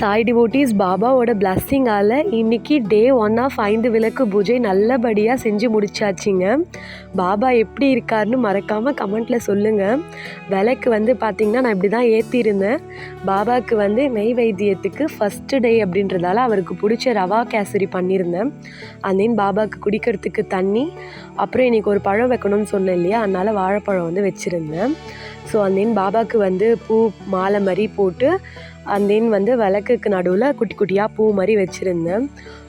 Sai devotees பாபாவோட பிளஸ்ஸிங்கால் இன்னைக்கு day one of ஐந்து விளக்கு பூஜை நல்லபடியாக செஞ்சு முடிச்சாச்சுங்க. பாபா எப்படி இருக்காருன்னு மறக்காமல் கமெண்ட்டில் சொல்லுங்கள் விளக்கு வந்து பார்த்திங்கன்னா நான் இப்படி தான் ஏற்றிருந்தேன் பாபாவுக்கு வந்து நெய் வைத்தியத்துக்கு ஃபஸ்ட்டு டே அப்படின்றதால அவருக்கு பிடிச்ச ரவா கேசரி பண்ணியிருந்தேன். அந்தேன் பாபாவுக்கு குடிக்கிறதுக்கு தண்ணி அப்புறம் இன்றைக்கி ஒரு பழம் வைக்கணும்னு சொன்னேன் இல்லையா? அதனால் வாழைப்பழம் வந்து வச்சுருந்தேன். ஸோ அந்தேன் பாபாவுக்கு வந்து பூ மாலை மாதிரி போட்டு தென் வந்து விளக்குக்கு நடுவில் குட்டி குட்டியாக பூ மாதிரி வச்சுருந்தேன்.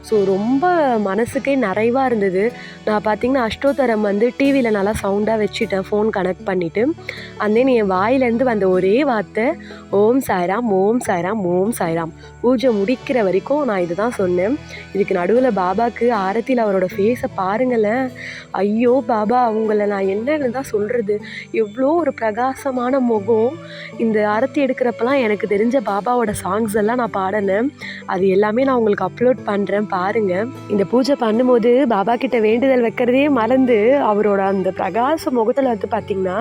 ஸோ ரொம்ப மனசுக்கே நிறைவாக இருந்தது. நான் பார்த்தீங்கன்னா அஷ்டோத்தரம் வந்து டிவியில் நல்லா சவுண்டாக வச்சுட்டேன் ஃபோன் கனெக்ட் பண்ணிவிட்டு அந்த என் வாயிலேருந்து வந்த ஒரே வார்த்தை ஓம் சாய்ராம் ஓம் சாய்ராம் ஓம் சாய்ராம். பூஜை முடிக்கிற வரைக்கும் நான் இது தான் சொன்னேன். இதுக்கு நடுவில் பாபாவுக்கு ஆரத்தியில் அவரோட ஃபேஸை பாருங்களேன். ஐயோ பாபா அவங்கள நான் என்னன்னு தான் சொல்கிறது எவ்வளோ ஒரு பிரகாசமான முகம். இந்த ஆரத்தி எடுக்கிறப்பெல்லாம் எனக்கு தெரிஞ்ச பாபாவோட சாங்ஸ் எல்லாம் நான் பாடினேன். அது எல்லாமே நான் உங்களுக்கு அப்லோட் பண்ணுறேன் பாருங்கள் இந்த பூஜை பண்ணும்போது பாபா கிட்ட வேண்டுதல் வைக்கிறதே மறந்து அவரோட அந்த பிரகாச முகத்தில் வந்து பார்த்திங்கன்னா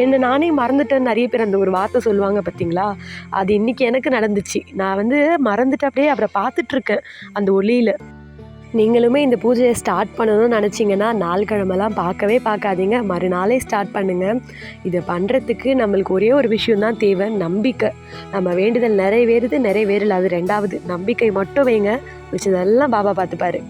என்னை நானே மறந்துட்டேன்னு நிறைய பேர் அந்த ஒரு வார்த்தை சொல்லுவாங்க பார்த்தீங்களா அது இன்னைக்கு எனக்கு நடந்துச்சு. நான் வந்து மறந்துட்டு அப்படியே அவரை பார்த்துட்ருக்கேன் அந்த ஒளியில். நீங்களுமே இந்த பூஜையை ஸ்டார்ட் பண்ணணும்னு நினச்சிங்கன்னா நாள் கிழமெல்லாம் பார்க்கவே பார்க்காதீங்க. மறுநாளே ஸ்டார்ட் பண்ணுங்கள் இதை பண்ணுறதுக்கு நம்மளுக்கு ஒரே ஒரு விஷயம் தான் தேவை நம்பிக்கை. நம்ம வேண்டுதல் நிறைவேறுது நிறைவேறல அது ரெண்டாவது நம்பிக்கை மட்டும் வைங்க. மிச்சதெல்லாம் பாபா பார்த்துப்பாரு.